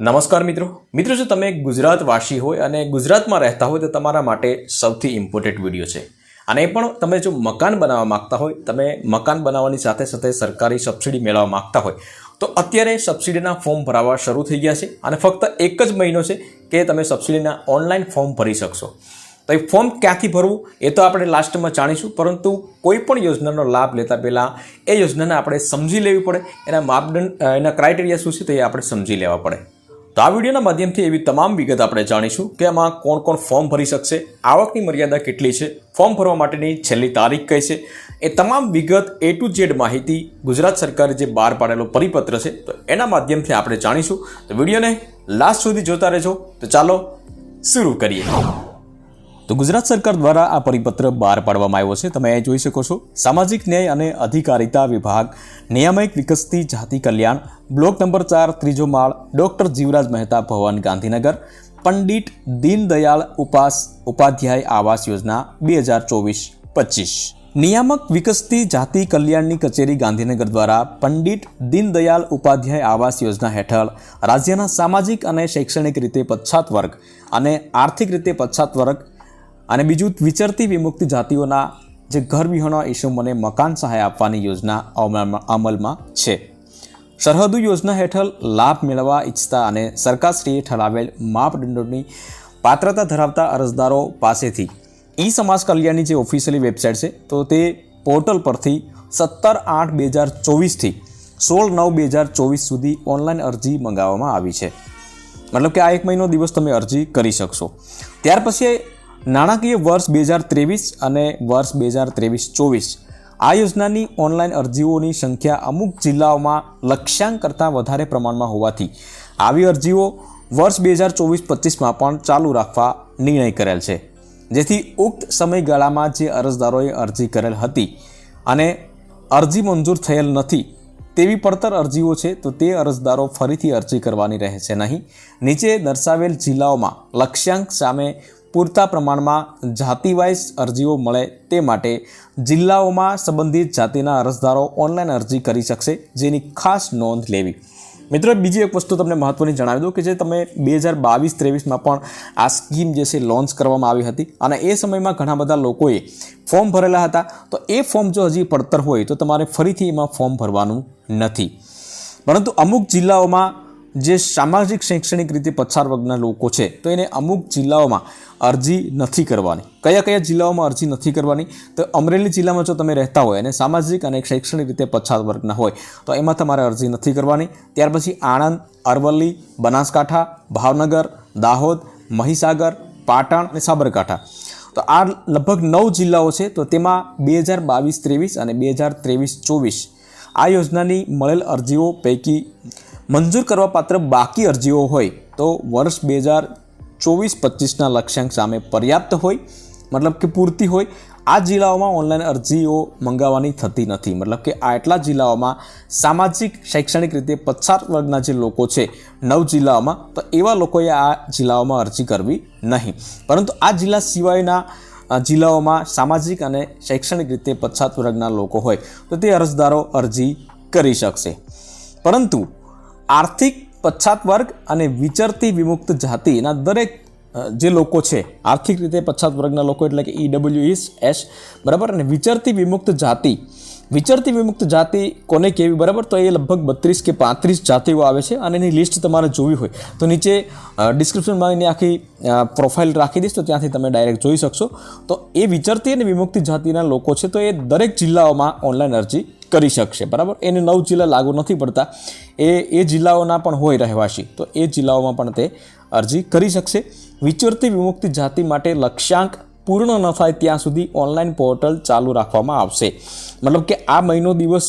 નમસ્કાર મિત્રો. મિત્રો, જો તમે ગુજરાતવાસી હોય અને ગુજરાતમાં રહેતા હોય તો તમારા માટે સૌથી ઇમ્પોર્ટન્ટ વીડિયો છે. અને એ પણ તમે જો મકાન બનાવવા માંગતા હોય, તમે મકાન બનાવવાની સાથે સાથે સરકારી સબસિડી મેળવવા માગતા હોય, તો અત્યારે સબસિડીના ફોર્મ ભરાવા શરૂ થઈ ગયા છે અને ફક્ત એક જ મહિનો છે કે તમે સબસિડીના ઓનલાઈન ફોર્મ ભરી શકશો. તો એ ફોર્મ ક્યાંથી ભરવું? એ તો આપણે લાસ્ટમાં જાણીશું, પરંતુ કોઈ પણ યોજનાનો લાભ લેતા પહેલાં એ યોજનાને આપણે સમજી લેવી પડે. એના માપદંડ એના ક્રાઇટેરિયા શું છે તો આપણે સમજી લેવા પડે. તો આ વિડીયોના માધ્યમથી એવી તમામ વિગત આપણે જાણીશું કે આમાં કોણ કોણ ફોર્મ ભરી શકશે, આવકની મર્યાદા કેટલી છે, ફોર્મ ભરવા માટેની છેલ્લી તારીખ કઈ છે, એ તમામ વિગત એ ટુ ઝેડ માહિતી ગુજરાત સરકારે જે બહાર પાડેલો પરિપત્ર છે, તો એના માધ્યમથી આપણે જાણીશું. તો વિડીયોને લાસ્ટ સુધી જોતા રહેજો. તો ચાલો, શરૂ કરીએ. તો ગુજરાત સરકાર દ્વારા આ પરિપત્ર બહાર પાડવામાં આવ્યો છે. તમે જોઈ શકો છો. સામાજિક ન્યાય અને અધિકારિતા વિભાગ, નિયામક વિકસતી જાતિ કલ્યાણ, બ્લોક નંબર ચાર ત્રીજો માળ ડૉક્ટર જીવરાજ મહેતા ભવન, ગાંધીનગર, પંડિત દીનદયાળ ઉપાસ, ઉપાધ્યાય આવાસ યોજના બે હજાર ચોવીસ પચીસ. નિયામક વિકસતી જાતિ કલ્યાણની કચેરી ગાંધીનગર દ્વારા પંડિત દીનદયાળ ઉપાધ્યાય આવાસ યોજના હેઠળ રાજ્યના સામાજિક અને શૈક્ષણિક રીતે પછાત વર્ગ અને આર્થિક રીતે પછાત વર્ગ અને બીજું વિચરતી વિમુક્ત જાતિઓના જે ઘર વિહોણા ઈસમોને મકાન સહાય આપવાની યોજના અમલમાં છે. સરહદુ યોજના હેઠળ લાભ મેળવવા ઈચ્છતા અને સરકારશ્રીએ ઠરાવેલ માપદંડોની પાત્રતા ધરાવતા અરજદારો પાસેથી ઈ સમાજ કલ્યાણની જે ઓફિશિયલી વેબસાઇટ છે, તો તે પોર્ટલ પરથી સત્તર આઠ બે હજાર ચોવીસથી સોળ નવ બે હજાર ચોવીસ સુધી ઓનલાઈન અરજી મંગાવવામાં આવી છે. મતલબ કે આ એક મહિનો દિવસ તમે અરજી કરી શકશો. ત્યાર પછી નાણાકીય વર્ષ બે હજાર ત્રેવીસ અને વર્ષ બે હજાર ત્રેવીસ ચોવીસ. આ યોજનાની ઓનલાઈન અરજીઓની સંખ્યા અમુક જિલ્લાઓમાં લક્ષ્યાંક કરતાં વધારે પ્રમાણમાં હોવાથી આવી અરજીઓ વર્ષ બે હજાર ચોવીસ પચીસમાં પણ ચાલુ રાખવા નિર્ણય કરેલ છે. જેથી ઉક્ત સમયગાળામાં જે અરજદારોએ અરજી કરેલ હતી અને અરજી મંજૂર થયેલ નથી તેવી પડતર અરજીઓ છે, તો તે અરજદારો ફરીથી અરજી કરવાની રહેશે નહીં. નીચે દર્શાવેલ જિલ્લાઓમાં લક્ષ્યાંક સામે પૂરતા પ્રમાણમાં જાતિવાઇઝ અરજીઓ મળે તે માટે જિલ્લાઓમાં સંબંધિત જાતિના અરજદારો ઓનલાઈન અરજી કરી શકશે જેની ખાસ નોંધ લેવી. મિત્રો, બીજી એક વસ્તુ તમને મહત્ત્વની જણાવી દઉં કે જે તમે બે હજાર બાવીસ ત્રેવીસમાં પણ આ સ્કીમ જે છે લોન્ચ કરવામાં આવી હતી અને એ સમયમાં ઘણા બધા લોકોએ ફોર્મ ભરેલા હતા. તો એ ફોર્મ જો હજી પડતર હોય તો તમારે ફરીથી એમાં ફોર્મ ભરવાનું નથી. પરંતુ અમુક જિલ્લાઓમાં જે સામાજિક શૈક્ષણિક રીતે પછાત વર્ગના લોકો છે, તો એને અમુક જિલ્લાઓમાં અરજી નથી કરવાની. કયા કયા જિલ્લાઓમાં અરજી નથી કરવાની? તો અમરેલી જિલ્લામાં જો તમે રહેતા હોય અને સામાજિક અને શૈક્ષણિક રીતે પછાત વર્ગના હોય, તો એમાં તમારે અરજી નથી કરવાની. ત્યાર પછી આણંદ, અરવલ્લી, બનાસકાંઠા, ભાવનગર, દાહોદ, મહીસાગર, પાટણ અને સાબરકાંઠા. તો આ લગભગ નવ જિલ્લાઓ છે, તો તેમાં બે હજાર બાવીસ ત્રેવીસ અને બે હજાર ત્રેવીસ ચોવીસ આ યોજનાની મળેલ અરજીઓ પૈકી મંજૂર કરવાપાત્ર બાકી અરજીઓ હોય તો વર્ષ બે હજાર ચોવીસ પચીસના લક્ષ્યાંક સામે પર્યાપ્ત હોય, મતલબ કે પૂરતી હોય. આ જિલ્લાઓમાં ઓનલાઈન અરજીઓ મંગાવવાની થતી નથી. મતલબ કે આટલા જિલ્લાઓમાં સામાજિક, શૈક્ષણિક રીતે પછાત વર્ગના જે લોકો છે, નવ જિલ્લાઓમાં, તો એવા લોકોએ આ જિલ્લાઓમાં અરજી કરવી નહીં. પરંતુ આ જિલ્લા સિવાયના જિલ્લાઓમાં સામાજિક અને શૈક્ષણિક રીતે પછાત વર્ગના લોકો હોય, તો તે અરજદારો અરજી કરી શકશે. પરંતુ આર્થિક પછાત વર્ગ અને વિચરતી વિમુક્ત જાતિના દરેક જે લોકો છે, આર્થિક રીતે પછાત વર્ગના લોકો એટલે કે ઈડબ્લ્યુ એસ બરાબર? અને વિચરતી વિમુક્ત જાતિ. વિચરતી વિમુક્ત જાતિ કોને કેવી, બરાબર? તો એ લગભગ બત્રીસ કે પાંત્રીસ જાતિઓ આવે છે અને એની લિસ્ટ તમારે જોવી હોય. તો નીચે ડિસ્ક્રિપ્શનમાં એની આખી પ્રોફાઇલ રાખી દઈશ, તો ત્યાંથી તમે ડાયરેક્ટ જોઈ શકશો. તો એ વિચરતી અને વિમુક્તિ જાતિના લોકો છે, તો એ દરેક જિલ્લાઓમાં ઓનલાઈન અરજી કરી શકશે, બરાબર? એને નવ જિલ્લા લાગુ નથી પડતા. એ એ જિલ્લાઓના પણ હોય રહેવાસી, તો એ જિલ્લાઓમાં પણ તે અરજી કરી શકશે. વિચરતી વિમુક્તિ જાતિ માટે લક્ષ્યાંક પૂર્ણ ન થાય ત્યાં સુધી ઓનલાઈન પોર્ટલ ચાલુ રાખવામાં આવશે. મતલબ કે આ મહિનો દિવસ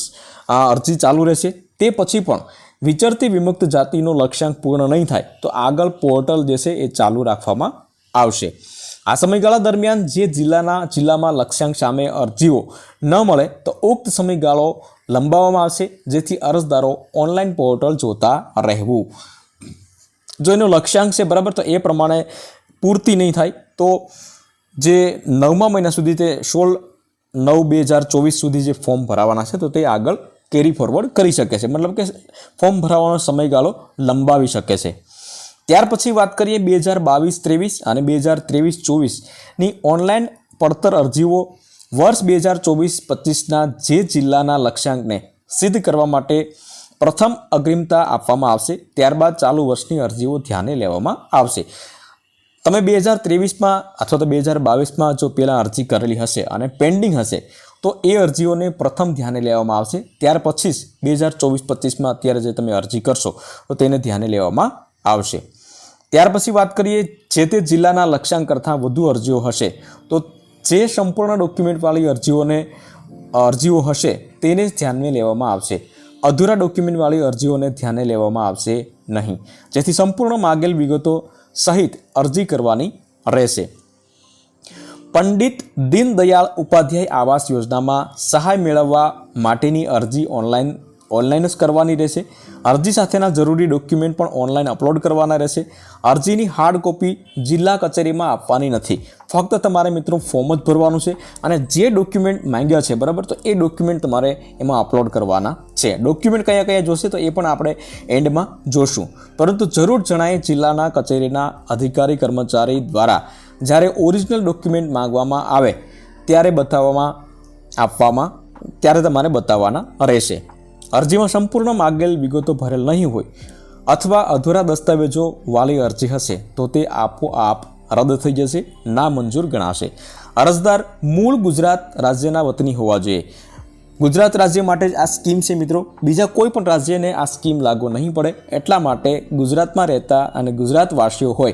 અરજી ચાલુ રહેશે. તે પછી પણ વિચરતી વિમુક્ત જાતિનો લક્ષ્યાંક પૂર્ણ નહીં થાય, તો આગળ પોર્ટલ જે છે એ ચાલુ રાખવામાં આવશે. આ સમયગાળા દરમિયાન જે જિલ્લાના જિલ્લામાં લક્ષ્યાંક સામે અરજીઓ ન મળે તો ઉક્ત સમયગાળો લંબાવવામાં આવશે, જેથી અરજદારો ઓનલાઈન પોર્ટલ જોતા રહેવું. જો એનો લક્ષ્યાંક છે બરાબર, તો એ પ્રમાણે પૂર્તિ નહીં થાય તો જે નવમા મહિના સુધી તે સોળ નવ બે હજાર ચોવીસ સુધી જે ફોર્મ ભરાવાના છે, તો તે આગળ કેરી ફોરવર્ડ કરી શકે છે. મતલબ કે ફોર્મ ભરાવાનો સમયગાળો લંબાવી શકે છે. ત્યાર પછી વાત કરીએ બે હજાર બાવીસ, ત્રેવીસ અને બે હજાર ત્રેવીસ ચોવીસની ઓનલાઈન પડતર અરજીઓ વર્ષ બે હજાર ચોવીસ પચીસના જે જિલ્લાના લક્ષ્યાંકને સિદ્ધ કરવા માટે પ્રથમ અગ્રિમતા આપવામાં આવશે. ત્યારબાદ ચાલુ વર્ષની અરજીઓ ધ્યાને લેવામાં આવશે. તમે બે હજાર ત્રેવીસમાં અથવા તો બે હજાર બાવીસમાં જો પહેલાં અરજી કરેલી હશે અને પેન્ડિંગ હશે, તો એ અરજીઓને પ્રથમ ધ્યાને લેવામાં આવશે. ત્યાર પછી જ બે હજાર ચોવીસ, પચીસમાં અત્યારે જે તમે અરજી કરશો, તો તેને ધ્યાને લેવામાં આવશે. ત્યાર પછી વાત કરીએ જે તે જિલ્લાના લક્ષ્યાંક કરતાં વધુ અરજીઓ હશે. તો જે સંપૂર્ણ ડોક્યુમેન્ટવાળી અરજીઓને, અરજીઓ હશે તેને જ ધ્યાનમાં લેવામાં આવશે. અધૂરા ડોક્યુમેન્ટવાળી અરજીઓને ધ્યાને લેવામાં આવશે નહીં. જેથી સંપૂર્ણ માગેલ વિગતો સહિત અરજી કરવાની રહેશે. પંડિત દીનદયાળ ઉપાધ્યાય આવાસ યોજનામાં સહાય મેળવવા માટેની અરજી ઓનલાઈન ઓનલાઈન જ કરવાની રહેશે. અરજી સાથેના જરૂરી ડોક્યુમેન્ટ પણ ઓનલાઈન અપલોડ કરવાના રહેશે. અરજીની હાર્ડ કોપી જિલ્લા કચેરીમાં આપવાની નથી. ફક્ત તમારે મિત્રો ફોર્મ જ ભરવાનું છે અને જે ડોક્યુમેન્ટ માંગ્યા છે, બરાબર? તો એ ડોક્યુમેન્ટ તમારે એમાં અપલોડ કરવાના છે. ડોક્યુમેન્ટ કયા કયા જોશે તો એ પણ આપણે એન્ડમાં જોશું. પરંતુ જરૂર જણાય જિલ્લાના કચેરીના અધિકારી કર્મચારી દ્વારા જ્યારે ઓરિજિનલ ડોક્યુમેન્ટ માંગવામાં આવે, ત્યારે બતાવવામાં, આપવામાં, ત્યારે તમારે બતાવવાના રહેશે. અરજીમાં સંપૂર્ણ માગેલ વિગતો ભરેલ નહીં હોય અથવા અધૂરા દસ્તાવેજો વાલી અરજી હશે, તો તે આપોઆપ રદ થઈ જશે, નામંજૂર ગણાશે. અરજદાર મૂળ ગુજરાત રાજ્યના વતની હોવા જોઈએ. ગુજરાત રાજ્ય માટે જ આ સ્કીમ છે મિત્રો. બીજા કોઈ પણ રાજ્યને આ સ્કીમ લાગુ નહીં પડે, એટલા માટે ગુજરાતમાં રહેતા અને ગુજરાતવાસીઓ હોય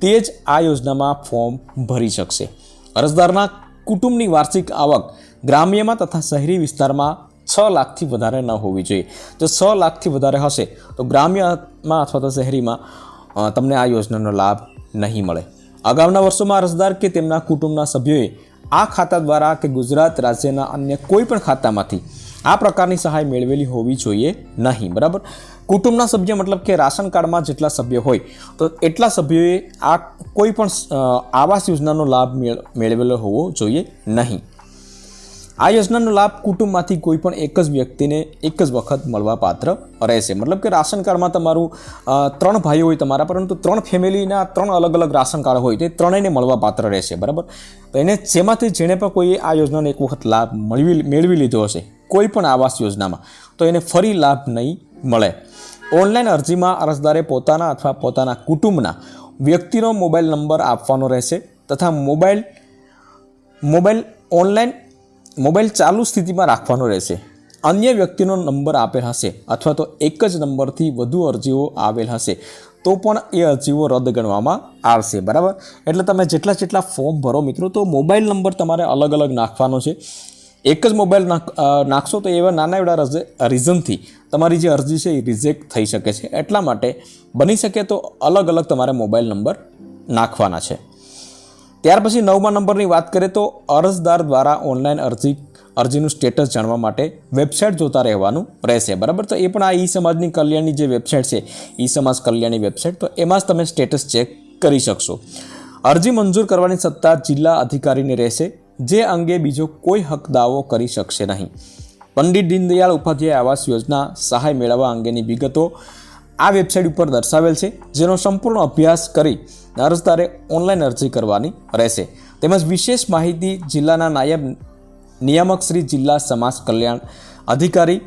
તે જ આ યોજનામાં ફોર્મ ભરી શકશે. અરજદારના કુટુંબની વાર્ષિક આવક ગ્રામ્યમાં તથા શહેરી વિસ્તારમાં છ લાખથી વધારે ન હોવી જોઈએ. જો છ લાખથી વધારે હશે, તો ગ્રામ્યમાં અથવા તો શહેરીમાં તમને આ યોજનાનો લાભ નહીં મળે. અગાઉના વર્ષોમાં અરજદાર કે તેમના કુટુંબના સભ્યોએ આ ખાતા દ્વારા કે ગુજરાત રાજ્યના અન્ય કોઈ પણ ખાતામાંથી આ પ્રકારની સહાય મેળવેલી હોવી જોઈએ નહીં, બરાબર? કુટુંબના સભ્ય મતલબ કે રાશન કાર્ડમાં જેટલા સભ્ય હોય, તો એટલા સભ્યોએ આ કોઈ પણ આવાસ યોજનાનો લાભ મેળ- મેળવેલો હોવો જોઈએ નહીં. આ યોજનાનો લાભ કુટુંબમાંથી કોઈ પણ એક જ વ્યક્તિને એક જ વખત મળવા પાત્ર રહેશે. મતલબ કે રાશન કાર્ડમાં તમારું ત્રણ ભાઈઓ હોય તમારા, પરંતુ ત્રણ ફેમિલીના ત્રણ અલગ અલગ રાશન કાર્ડ હોય તે ત્રણેયને મળવા પાત્ર રહેશે, બરાબર? તો એને જેમાંથી જેણે પણ કોઈએ આ યોજનાનો એક વખત લાભ મળવી, મેળવી લીધો હશે, કોઈ પણ આવાસ યોજનામાં, તો એને ફરી લાભ નહીં મળે. ઓનલાઈન અરજીમાં અરજદારે પોતાના અથવા પોતાના કુટુંબના વ્યક્તિનો મોબાઈલ નંબર આપવાનો રહેશે તથા મોબાઈલ મોબાઈલ ઓનલાઈન મોબાઈલ ચાલુ સ્થિતિમાં રાખવાનો રહેશે. અન્ય વ્યક્તિનો નંબર આપેલ હશે અથવા તો એક જ નંબરથી વધુ અરજીઓ આવેલ હશે, તો પણ એ અરજીઓ રદ ગણવામાં આવશે. બરાબર? એટલે તમે જેટલા જેટલા ફોર્મ ભરો મિત્રો, તો મોબાઈલ નંબર તમારે અલગ અલગ નાખવાનો છે. એક જ મોબાઈલ નાખ નાખશો તો એવા નાના એવડા રઝ- રીઝનથી તમારી જે અરજી છે એ રિજેક્ટ થઈ શકે છે. એટલા માટે બની શકે તો અલગ અલગ તમારે મોબાઈલ નંબર નાખવાના છે. ત્યાર પછી નવમા નંબરની વાત કરીએ તો અરજદાર દ્વારા ઓનલાઈન અરજી, અરજીનું સ્ટેટસ જાણવા માટે વેબસાઇટ જોતા રહેવાનું રહેશે. બરાબર? તો એ પણ આ ઈ સમાજની કલ્યાણની જે વેબસાઇટ છે ઈ સમાજ કલ્યાણની વેબસાઇટ, તો એમાં જ તમે સ્ટેટસ ચેક કરી શકશો. અરજી મંજૂર કરવાની સત્તા જિલ્લા અધિકારીને રહેશે, જે અંગે બીજો કોઈ હક દાવો કરી શકશે નહીં. પંડિત દીનદયાળ ઉપાધ્યાય આવાસ યોજના સહાય મેળવવા અંગેની વિગતો આ વેબસાઇટ ઉપર દર્શાવેલ છે, જેનો સંપૂર્ણ અભ્યાસ કરી અરજદારે ઓનલાઈન અરજી કરવાની રહેશે. તેમજ વિશેષ માહિતી જિલ્લાના નાયબ નિયામક શ્રી જિલ્લા સમાજ કલ્યાણ અધિકારી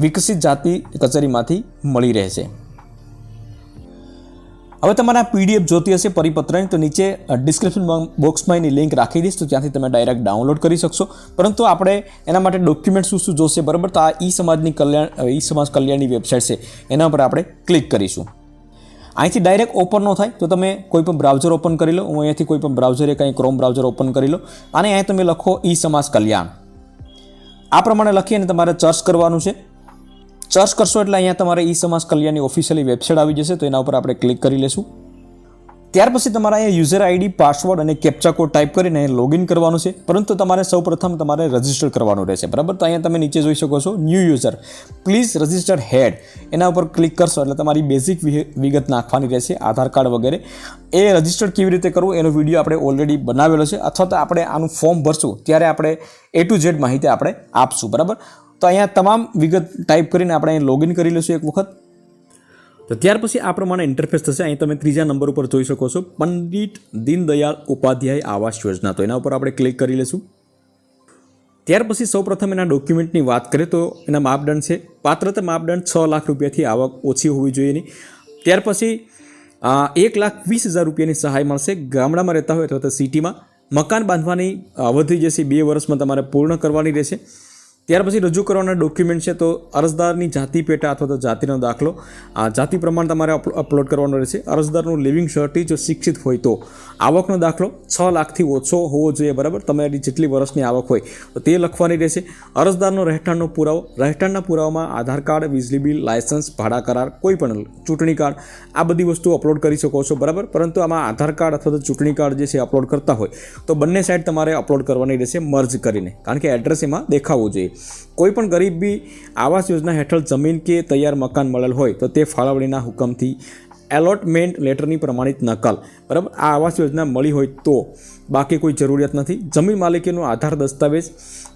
વિકસિત જાતિ કચેરીમાંથી મળી રહેશે. હવે તમારા પીડીએફ જોતી હશે પરિપત્રની, તો નીચે ડિસ્ક્રિપ્શન બોક્સમાં એની લિંક રાખી દઈશ, તો ત્યાંથી તમે ડાયરેક્ટ ડાઉનલોડ કરી શકશો. પરંતુ આપણે એના માટે ડોક્યુમેન્ટ શું શું જોશે, બરાબર? તો આ ઈ સમાજની કલ્યાણ ઈ સમાજ કલ્યાણની વેબસાઇટ છે. એના પર આપણે ક્લિક કરીશું. અહીંથી ડાયરેક્ટ ઓપન ન થાય, તો તમે કોઈ પણ બ્રાઉઝર ઓપન કરી લો. હું અહીંયાથી કોઈ પણ બ્રાઉઝરે કંઈ ક્રોમ બ્રાઉઝર ઓપન કરી લો. અને અહીંયા તમે લખો ઈ સમાજ કલ્યાણ. આ પ્રમાણે લખી અને તમારે સર્ચ કરવાનું છે. સર્ચ કરશો એટલે અહીંયા તમારે ઈ સમાજ કલ્યાણની ઓફિશિયલી વેબસાઇટ આવી જશે, તો એના ઉપર આપણે ક્લિક કરી લેશું. ત્યાર પછી તમારે અહીંયા યુઝર આઈડી પાસવર્ડ અને કેપ્ચા કોડ ટાઈપ કરીને લોગિન કરવાનું છે. પરંતુ તમારે સૌપ્રથમ તમારે રજિસ્ટર કરવાનું રહેશે, બરાબર? તો અહીંયા તમે નીચે જોઈ શકો છો new user please register head એના ઉપર ક્લિક કરશો એટલે તમારી બેઝિક વિગત નાખવાની રહેશે, આધાર કાર્ડ વગેરે. એ રજિસ્ટર કેવી રીતે કરવું એનો વીડિયો આપણે ઓલરેડી બનાવેલો છે. અથવા તો આપણે આનું ફોર્મ ભરશું, ત્યારે આપણે એ ટુ ઝેડ માહિતી આપણે આપશું, બરાબર? તો અહીંયા તમામ વિગત ટાઈપ કરીને આપણે અહીં લોગિન કરી લઈશું એક વખત. તો ત્યાર પછી આ પ્રમાણે ઇન્ટરફેસ થશે. અહીં તમે ત્રીજા નંબર ઉપર જોઈ શકો છો. પંડિત દીનદયાળ ઉપાધ્યાય આવાસ યોજના. તો એના ઉપર આપણે ક્લિક કરી લઈશું. ત્યાર પછી સૌપ્રથમ એના ડોક્યુમેન્ટની વાત કરીએ તો એના માપદંડ છે. પાત્રતા માપદંડ છ લાખ રૂપિયાથી આવક ઓછી હોવી જોઈએ નહીં. ત્યાર પછી એક લાખ વીસ હજાર રૂપિયાની સહાય મળશે. ગામડામાં રહેતા હોય અથવા તો સિટીમાં મકાન બાંધવાની અવધિ જે છે બે વર્ષમાં તમારે પૂર્ણ કરવાની રહેશે. ત્યાર પછી રજૂ કરવાના ડોક્યુમેન્ટ છે તો અરજદારની જાતિ પેટા અથવા તો જાતિનો દાખલો. આ જાતિ પ્રમાણ તમારે અપ- અપલોડ કરવાનો રહેશે. અરજદારનું લિવિંગ સર્ટી જો શિક્ષિત હોય તો આવકનો દાખલો છ લાખથી ઓછો હોવો જોઈએ, બરાબર? તમારી જેટલી વર્ષની આવક હોય તો તે લખવાની રહેશે. અરજદારનો રહેઠાણનો પુરાવો, રહેઠાણના પુરાવામાં આધાર કાર્ડ, વીજળી બિલ, લાયસન્સ, ભાડા કરાર, કોઈ પણ ચૂંટણી કાર્ડ, આ બધી વસ્તુ અપલોડ કરી શકો છો, બરાબર? પરંતુ આમાં આધાર કાર્ડ અથવા તો ચૂંટણી કાર્ડ જે છે અપલોડ કરતા હોય તો બંને સાઈડ તમારે અપલોડ કરવાની રહેશે મર્જ કરીને. કારણ કે એડ્રેસ એમાં દેખાવું જોઈએ. કોઈ પણ ગરીબ આવાસ યોજના હેઠળ જમીન કે તૈયાર મકાન મળેલ હોય તો તે ફાળવણીના હુકમથી એલોટમેન્ટ લેટરની પ્રમાણિત નકલ. બરાબર? આ આવાસ યોજના મળી હોય તો બાકી કોઈ જરૂરિયાત નથી. જમીન માલિકીનો આધાર દસ્તાવેજ,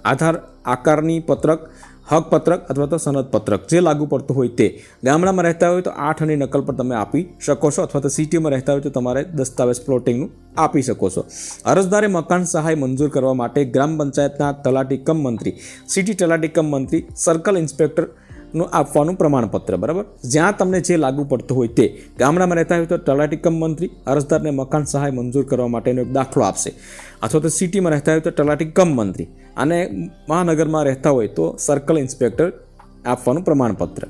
આધાર આકારની પત્રક હક પત્રક અથવા તો સનદ પત્રક જે લાગુ પડતું હોય તે. ગામડામાં રહેતા હોય તો આઠ અને નકલ પણ તમે આપી શકો છો અથવા તો સિટીમાં રહેતા હોય તો તમારે દસ્તાવેજ પ્લોટિંગનું આપી શકો છો. અરજદારે મકાન સહાય મંજૂર કરવા માટે ગ્રામ પંચાયતના તલાટી કમ મંત્રી, સિટી તલાટી કમ મંત્રી, સર્કલ ઇન્સ્પેક્ટર નું આપવાનું પ્રમાણપત્ર, બરાબર? જ્યાં તમને જે લાગુ પડતું હોય તે. ગામડામાં રહેતા હોય તો તલાટીકમ મંત્રી, અરજદારને મકાન સહાય મંજૂર કરવા માટેનો એક દાખલો આપશે. અથવા તો સિટીમાં રહેતા હોય તો તલાટીકમ મંત્રી. અને મહાનગરમાં રહેતા હોય તો સર્કલ ઇન્સ્પેક્ટર આપવાનું પ્રમાણપત્ર.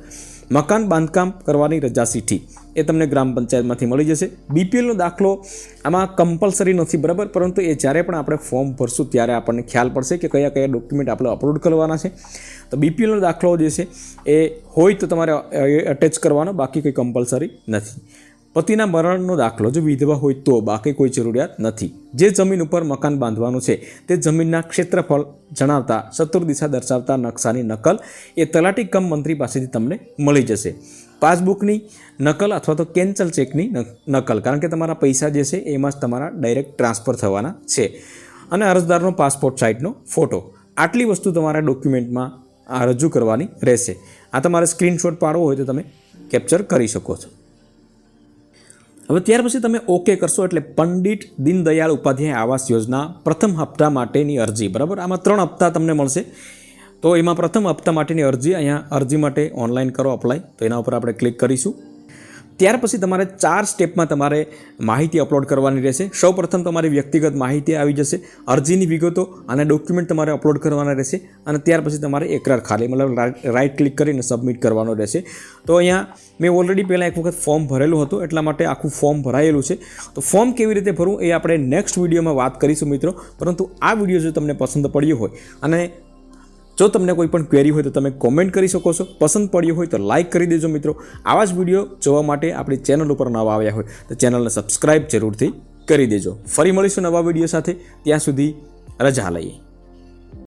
મકાન બાંધકામ કરવાની રજા ચીઠ્ઠી એ તમને ગ્રામ પંચાયતમાંથી મળી જશે. બીપીએલનો દાખલો આમાં કમ્પલસરી નથી, બરાબર? પરંતુ એ જ્યારે પણ આપણે ફોર્મ ભરશું ત્યારે આપણને ખ્યાલ પડશે કે કયા કયા ડોક્યુમેન્ટ આપણે અપલોડ કરવાના છે. તો બીપીએલનો દાખલો જે છે એ હોય તો તમારે અટેચ કરવાનો, બાકી કંઈ કમ્પલસરી નથી. પતિના મરણનો દાખલો જો વિધવા હોય તો બાકી કોઈ જરૂરિયાત નથી. જે જમીન ઉપર મકાન બાંધવાનું છે, તે જમીનના ક્ષેત્રફળ જણાવતા ચતુર્દિશા દર્શાવતા નકશાની નકલ એ તલાટી કમ મંત્રી પાસેથી તમને મળી જશે. પાસબુકની નકલ અથવા તો કેન્સલ ચેકની નક- નકલ, કારણ કે તમારા પૈસા જે છે, એમાં જ તમારા ડાયરેક્ટ ટ્રાન્સફર થવાના છે. અને અરજદારનો પાસપોર્ટ સાઇટનો ફોટો. આટલી વસ્તુ તમારા ડોક્યુમેન્ટમાં રજૂ કરવાની રહેશે. આ તમારે સ્ક્રીનશોટ પાડવો હોય તો તમે કેપ્ચર કરી શકો છો. હવે ત્યાર પછી તમે ઓકે કરશો એટલે પંડિત દીનદયાળ ઉપાધ્યાય આવાસ યોજના પ્રથમ હપ્તા માટેની અરજી. બરાબર? આમાં ત્રણ હપ્તા તમને મળશે. તો એમાં પ્રથમ હપ્તા માટેની અરજી, અહીંયા અરજી માટે ઓનલાઈન કરો અપ્લાય તો એના ઉપર આપણે ક્લિક કરીશું. ત્યાર પછી તમારે ચાર સ્ટેપમાં તમારે માહિતી અપલોડ કરવાની રહેશે. સૌપ્રથમ તમારી વ્યક્તિગત માહિતી આવી જશે, અરજીની વિગતો અને ડોક્યુમેન્ટ તમારે અપલોડ કરવાના રહેશે અને ત્યાર પછી તમારે એકરાર ખાલી, મતલબ રાઇટ ક્લિક કરીને સબમિટ કરવાનો રહેશે. તો અહીંયા મેં ઓલરેડી પહેલાં એક વખત ફોર્મ ભરેલું હતું, એટલા માટે આખું ફોર્મ ભરાયેલું છે. તો ફોર્મ કેવી રીતે ભરવું એ આપણે નેક્સ્ટ વિડીયોમાં વાત કરીશું મિત્રો. પરંતુ આ વીડિયો જો તમને પસંદ પડ્યો હોય અને જો તમને કોઈ પણ ક્વેરી હોય તો તમે કોમેન્ટ કરી શકો છો. પસંદ પડ્યો હોય તો લાઇક કરી દેજો મિત્રો. આવા જ વીડિયો જોવા માટે આપણી ચેનલ ઉપર નવા આવ્યા હોય તો ચેનલને સબસ્ક્રાઈબ જરૂરથી કરી દેજો. ફરી મળીશું નવા વીડિયો સાથે. ત્યાં સુધી રજા લઈએ.